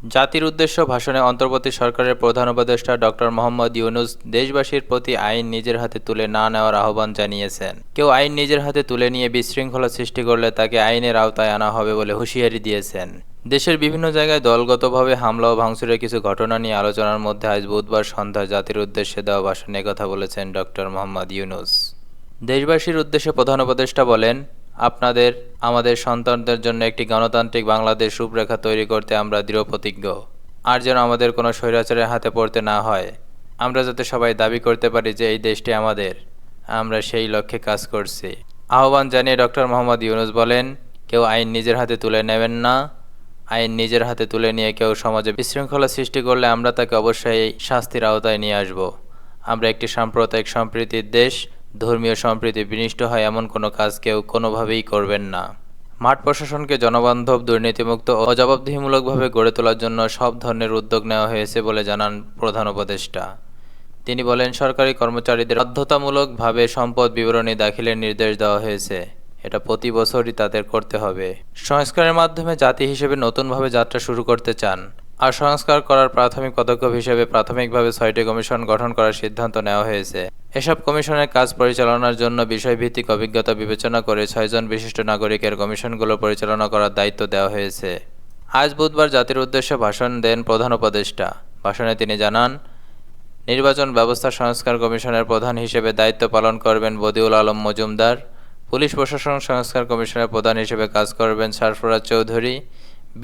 জাতির উদ্দেশ্য ভাষণে অন্তর্বর্তী সরকারের প্রধান উপদেষ্টা ডক্টর মোহাম্মদ ইউনুস দেশবাসীর প্রতি আইন নিজের হাতে তুলে না নেওয়ার আহ্বান জানিয়েছেন। কেউ আইন নিজের হাতে তুলে নিয়ে বিশৃঙ্খলা সৃষ্টি করলে তাকে আইনের আওতায় আনা হবে বলে হুঁশিয়ারি দিয়েছেন। দেশের বিভিন্ন জায়গায় দলগতভাবে হামলা ও ভাঙচুরের কিছু ঘটনা নিয়ে আলোচনার মধ্যে আজ বুধবার সন্ধ্যায় জাতির উদ্দেশ্যে দেওয়া ভাষণে কথা বলেছেন ডক্টর মোহাম্মদ ইউনুস। দেশবাসীর উদ্দেশ্যে প্রধান উপদেষ্টা বলেন আপনাদের, আমাদের সন্তানদের জন্য একটি গণতান্ত্রিক বাংলাদেশ রূপরেখা তৈরি করতে আমরা দৃঢ় প্রতিজ্ঞ। আর যেন আমাদের কোনো স্বৈরাচারের হাতে পড়তে না হয়। আমরা যাতে সবাই দাবি করতে পারি যে এই দেশটি আমাদের। আমরা সেই লক্ষ্যে কাজ করছি। আহ্বান জানিয়ে ডক্টর মোহাম্মদ ইউনুস বলেন, কেউ আইন নিজের হাতে তুলে নেবেন না। আইন নিজের হাতে তুলে নিয়ে কেউ সমাজে বিশৃঙ্খলা সৃষ্টি করলে আমরা তাকে অবশ্যই শাস্তির আওতায় নিয়ে আসব। আমরা একটি সাম্প্রদায়িক সম্প্রীতির দেশ। ধর্মীয় সম্প্রীতি বিনিষ্ট হয় এমন কোনো কাজ কেউ কোনোভাবেই করবেন না। মাঠ প্রশাসনকে জনবান্ধব, দুর্নীতিমুক্ত ও জবাবদিহিমূলকভাবে গড়ে তোলার জন্য সব ধরনের উদ্যোগ নেওয়া হয়েছে বলে জানান প্রধান উপদেষ্টা। তিনি বলেন, সরকারি কর্মচারীদের বাধ্যতামূলকভাবে সম্পদ বিবরণী দাখিলের নির্দেশ দেওয়া হয়েছে। এটা প্রতি বছরই তাদের করতে হবে। সংস্কারের মাধ্যমে জাতি হিসেবে নতুনভাবে যাত্রা শুরু করতে চান। আর সংস্কার করার প্রাথমিক পদক্ষেপ হিসেবে প্রাথমিকভাবে ছয়টি কমিশন গঠন করার সিদ্ধান্ত নেওয়া হয়েছে। এসব কমিশনের কাজ পরিচালনার জন্য বিষয়ভিত্তিক অভিজ্ঞতা বিবেচনা করে ছয়জন বিশিষ্ট নাগরিকের কমিশনগুলো পরিচালনা করার দায়িত্ব দেওয়া হয়েছে। আজ বুধবার জাতির উদ্দেশ্যে ভাষণ দেন প্রধান উপদেষ্টা। ভাষণে তিনি জানান, নির্বাচন ব্যবস্থা সংস্কার কমিশনের প্রধান হিসেবে দায়িত্ব পালন করবেন বদিউল আলম মজুমদার, পুলিশ প্রশাসন সংস্কার কমিশনের প্রধান হিসেবে কাজ করবেন সারফরাজ চৌধুরী,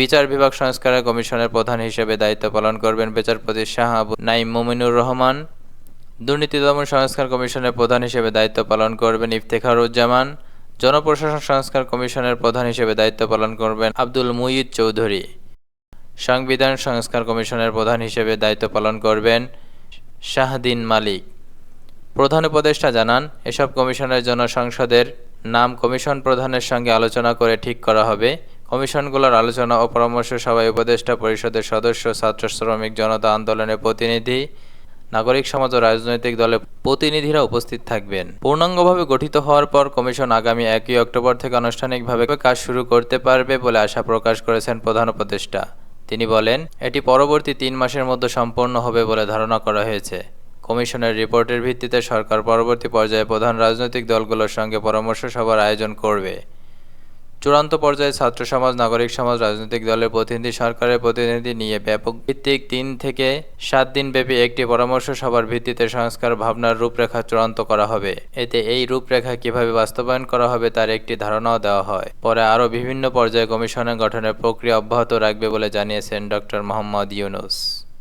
বিচার বিভাগ সংস্কারের কমিশনের প্রধান হিসেবে দায়িত্ব পালন করবেন বিচারপতি শাহ আবু নাইম মুমিনুর রহমান দুর্নীতি দমন সংস্কার কমিশনের প্রধান হিসেবে দায়িত্ব পালন করবেন ইফতেখারুজ্জামান। জনপ্রশাসন সংস্কার কমিশনের প্রধান হিসেবে দায়িত্ব পালন করবেন আব্দুল মুইদ চৌধুরী। সংবিধান সংস্কার কমিশনের প্রধান হিসেবে দায়িত্ব পালন করবেন শাহদিন মালিক। প্রধান উপদেষ্টা জানান, এসব কমিশনের জন্য সংসদের নাম কমিশন প্রধানের সঙ্গে আলোচনা করে ঠিক করা হবে। কমিশনগুলোর আলোচনা ও পরামর্শ সভায় উপদেষ্টা পরিষদের সদস্য, ছাত্র, শ্রমিক, জনতা, আন্দোলনের প্রতিনিধি নাগরিক সমাজ ও রাজনৈতিক দলের প্রতিনিধিরা উপস্থিত থাকবেন। পূর্ণাঙ্গভাবে গঠিত হওয়ার পর কমিশন আগামী একই অক্টোবর থেকে আনুষ্ঠানিকভাবে কাজ শুরু করতে পারবে বলে আশা প্রকাশ করেছেন প্রধান উপদেষ্টা। তিনি বলেন, এটি পরবর্তী তিন মাসের মধ্যে সম্পন্ন হবে বলে ধারণা করা হয়েছে। কমিশনের রিপোর্টের ভিত্তিতে সরকার পরবর্তী পর্যায়ে প্রধান রাজনৈতিক দলগুলোর সঙ্গে পরামর্শ সভার আয়োজন করবে। চূড়ান্ত পর্যায়ে ছাত্র সমাজ, নাগরিক সমাজ, রাজনৈতিক দলের প্রতিনিধি, সরকারের প্রতিনিধি নিয়ে ব্যাপক ভিত্তিক তিন থেকে সাত দিন ব্যাপী একটি পরামর্শ সভার ভিত্তিতে সংস্কার ভাবনার রূপরেখা চূড়ান্ত করা হবে। এতে এই রূপরেখা কীভাবে বাস্তবায়ন করা হবে তার একটি ধারণাও দেওয়া হয়। পরে আরও বিভিন্ন পর্যায়ে কমিশনের গঠনের প্রক্রিয়া অব্যাহত রাখবে বলে জানিয়েছেন ডক্টর মোহাম্মদ ইউনুস।